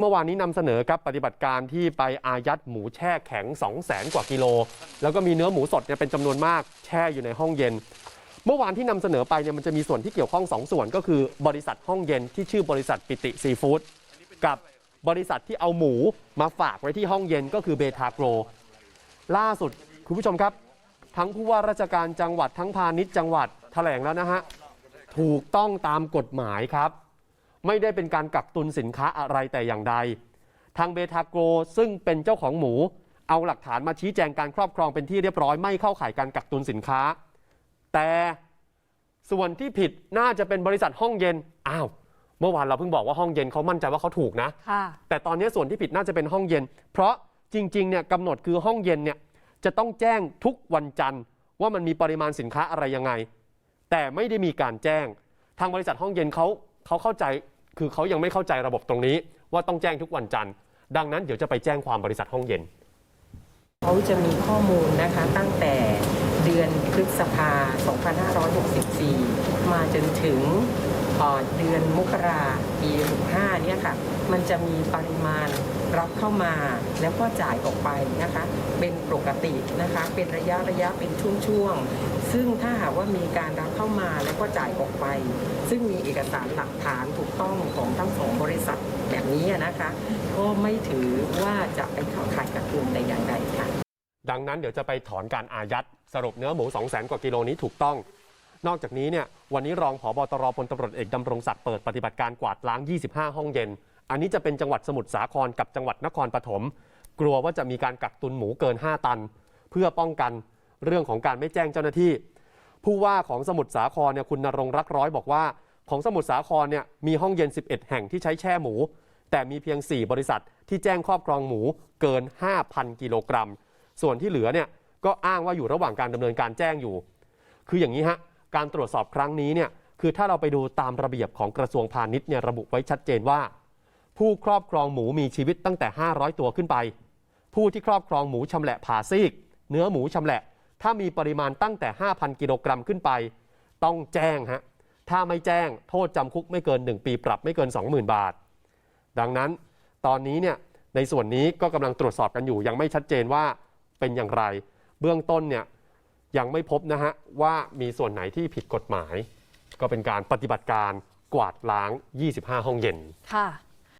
เมื่อวานนี้นำเสนอครับปฏิบัติการที่ไปอายัดหมูแช่แข็ง 2 0 0แสนกว่ากิโล แล้วก็มีเนื้อหมูสดเนี่ยเป็นจำนวนมากแช่อยู่ในห้องเย็น เมื่อวานที่นำเสนอไปเนี่ยมันจะมีส่วนที่เกี่ยวข้อง 2 ส่วนก็คือบริษัทห้องเย็นที่ชื่อบริษัทปิติซีฟู้ดกับบริษัทที่เอาหมูมาฝากไว้ที่ห้องเย็นก็คือเบทาโกรล่าสุดคุณผู้ชมครับ ทั้งผู้ว่าราชการจังหวัดทั้งพาณิชย์จังหวัดแถลงแล้วนะฮะถูกต้องตามกฎหมายครับ ไม่ได้เป็นการกักตุนสินค้าอะไรแต่อย่างใด ทางเบทาโกรซึ่งเป็นเจ้าของหมู เอาหลักฐานมาชี้แจงการครอบครองเป็นที่เรียบร้อยไม่เข้าข่ายการกักตุนสินค้า แต่ส่วนที่ผิดน่าจะเป็นบริษัทห้องเย็นอ้าวเมื่อวานเราเพิ่งบอกว่าห้องเย็นเขามั่นใจว่าเขาถูกนะค่ะแต่ตอนนี้ส่วนที่ผิดน่าจะเป็นห้องเย็น เพราะจริงๆเนี่ยกำหนดคือห้องเย็นเนี่ยจะต้องแจ้งทุกวันจันทร์ว่ามันมีปริมาณสินค้าอะไรยังไง แต่ไม่ได้มีการแจ้ง ทางบริษัทห้องเย็นเขา เขาเข้าใจคือเขายังไม่เข้าใจระบบตรงนี้ ว่าต้องแจ้งทุกวันจันทร์ ดังนั้นเดี๋ยวจะไปแจ้งความบริษัทห้องเย็นเขาจะมีข้อมูลนะคะตั้งแต่ เดือนพฤษภา 2564 มาจนถึงเดือนมกราปี65เนี่ยค่ะ มันจะมีปริมาณรับเข้ามาแล้วก็จ่ายออกไปนะคะ เป็นปกตินะคะ เป็นระยะระยะเป็นช่วงๆ ซึ่งถ้าหากว่ามีการรับเข้ามาแล้วก็จ่ายออกไป ซึ่งมีเอกสารหลักฐานถูกต้องของทั้งสองบริษัทแบบนี้นะคะ ก็ไม่ถือว่าจะไปเข้าข่าย ดังนั้นเดี๋ยวจะไปถอนการอายัดสรุปเนื้อหมู 2 0 0 0 0 กว่ากิโลนี้ถูกต้อง นอกจากนี้เนี่ยวันนี้รองผอบตรพลตำรวจเอกดำรงศักดิ์เปิดปฏิบัติการกวาดล้าง 25 ห้องเย็น อันนี้จะเป็นจังหวัดสมุทรสาครกับจังหวัดนครปฐมกลัวว่าจะมีการกักตุนหมูเกิน 5 ตัน เพื่อป้องกันเรื่องของการไม่แจ้งเจ้าหน้าที่ ผู้ว่าของสมุทรสาครเนี่ยคุณนรงรักร้อยบอกว่า ของสมุทรสาครเนี่ยมีห้องเย็น 11 แห่งที่ใช้แช่หมู แต่มีเพียง 4 บริษัทที่แจ้งครอบครองหมูเกิน 5,000 กิโลกรัม ส่วนที่เหลือเนี่ยก็อ้างว่าอยู่ระหว่างการดำเนินการแจ้งอยู่ คืออย่างนี้ฮะการตรวจสอบครั้งนี้เนี่ยคือถ้าเราไปดูตามระเบียบของกระทรวงพาณิชย์เนี่ยระบุไว้ชัดเจนว่า ผู้ครอบครองหมูมีชีวิตตั้งแต่ 500 ตัวขึ้นไป ผู้ที่ครอบครองหมูชำแหละผ่าซีก เนื้อหมูชำแหละ ถ้ามีปริมาณตั้งแต่ 5,000 กิโลกรัมขึ้นไป ต้องแจ้งฮะถ้าไม่แจ้งโทษจำคุกไม่เกิน 1 ปีปรับไม่เกิน 20,000 บาท ดังนั้นตอนนี้เนี่ยในส่วนนี้ก็กำลังตรวจสอบกันอยู่ยังไม่ชัดเจนว่า เป็นอย่างไร เบื้องต้นเนี่ยยังไม่พบนะฮะว่ามีส่วนไหนที่ผิดกฎหมาย ก็เป็นการปฏิบัติการกวาดล้าง 25 ห้องเย็นค่ะ